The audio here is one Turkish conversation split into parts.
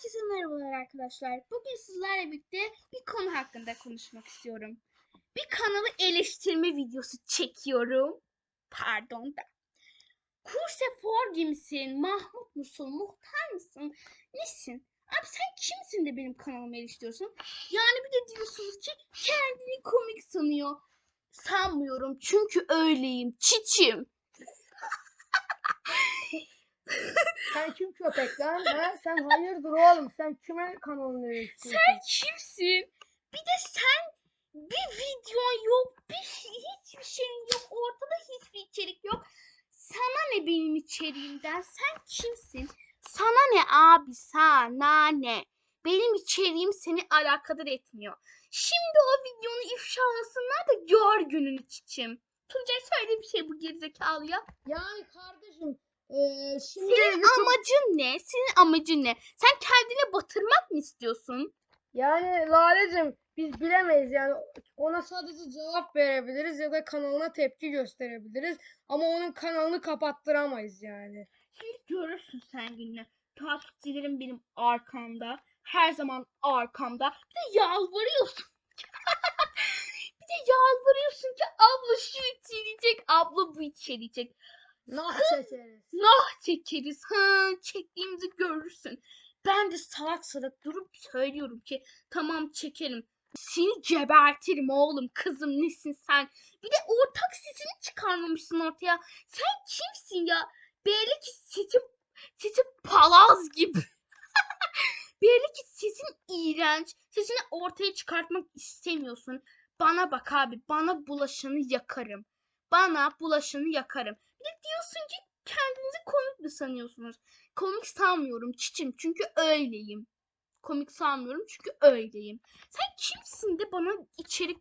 Herkese merhabalar arkadaşlar. Bugün sizlerle birlikte bir konu hakkında konuşmak istiyorum. Bir kanalı eleştirme videosu çekiyorum. Pardon da. Kurse Forgi misin? Mahmut musun? Muhtar mısın? Nesin? Abi sen kimsin de benim kanalımı eleştiriyorsun? Yani bir de diyorsunuz ki kendini komik sanıyor. Sanmıyorum çünkü öyleyim. Çiçim. Sen kim köpek lan? Ha? Sen hayırdır oğlum? Sen kime kanalını veriyorsun? Sen kimsin? Bir de sen bir videon yok, bir hiçbir şeyin yok, ortada hiçbir içerik yok. Sana ne benim içeriğimden? Sen kimsin? Sana ne abi sana ne? Benim içeriğim seni alakadar etmiyor. Şimdi o videonu ifşalasınlar da gör gününü çiçim. Tuncay söyle bir şey bu gerizekalıya. Yani kardeşim eee şimdi Senin YouTube- amacın ne? Senin amacın ne? Sen kendine batırmak mı istiyorsun? yani Lale'cim biz bilemeyiz yani ona sadece cevap verebiliriz ya da kanalına tepki gösterebiliriz ama onun kanalını kapattıramayız yani. Şimdi görürsün sen gününü. Takipçilerim benim arkamda. Her zaman arkamda. Bir de yalvarıyorsun. bir de yalvarıyorsun ki abla şu içerecek, abla bu içerecek. Nah çekeriz. Nah çekeriz. Ha, çektiğimizi görürsün. Ben de salak salak durup söylüyorum ki tamam çekelim. Seni gebertirim oğlum kızım nesin sen? Bir de ortak sesini çıkarmamışsın ortaya. Sen kimsin ya? Belli ki sesin, sesin palaz gibi. Belli ki sesin iğrenç. Sesini ortaya çıkartmak istemiyorsun. Bana bak abi bana bulaşanı yakarım. Bana bulaşanı yakarım. Bir de diyorsun ki kendinizi komik mi sanıyorsunuz? Komik sanmıyorum çiçim çünkü öyleyim. Komik sanmıyorum çünkü öyleyim. Sen kimsin de bana içerik...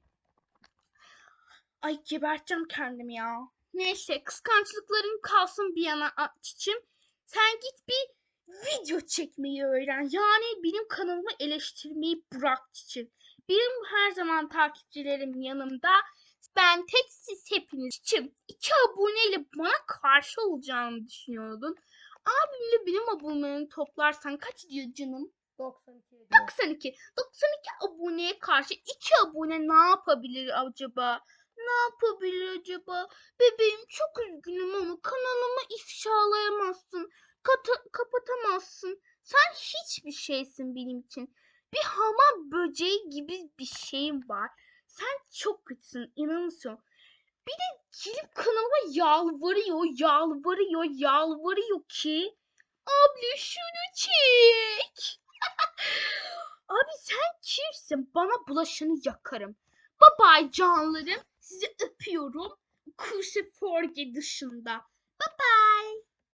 Ay geberteceğim kendimi ya. Neyse kıskançlıkların kalsın bir yana çiçim. Sen git bir video çekmeyi öğren. Yani benim kanalımı eleştirmeyi bırak çiçim. Benim her zaman takipçilerim yanımda. Ben tek siz hepiniz çiçim. iki aboneyle bana karşı olacağını düşünüyordun. Abimle benim abonelerini toplarsan kaç diyor canım? 92 diyor. 92. 92 aboneye karşı 2 abone ne yapabilir acaba? Ne yapabilir acaba? Bebeğim çok üzgünüm ama kanalımı ifşalayamazsın. Kata- kapatamazsın. Sen hiçbir şeysin benim için. Bir hamam böceği gibi bir şeyin var. Sen çok kötüsün inanıyorsun. Bir de gelip kanalıma yalvarıyor, yalvarıyor, yalvarıyor ki abla şunu çek. Abi sen kimsin? Bana bulaşanı yakarım. Bye bye canlarım. Sizi öpüyorum. Kursi Forge dışında.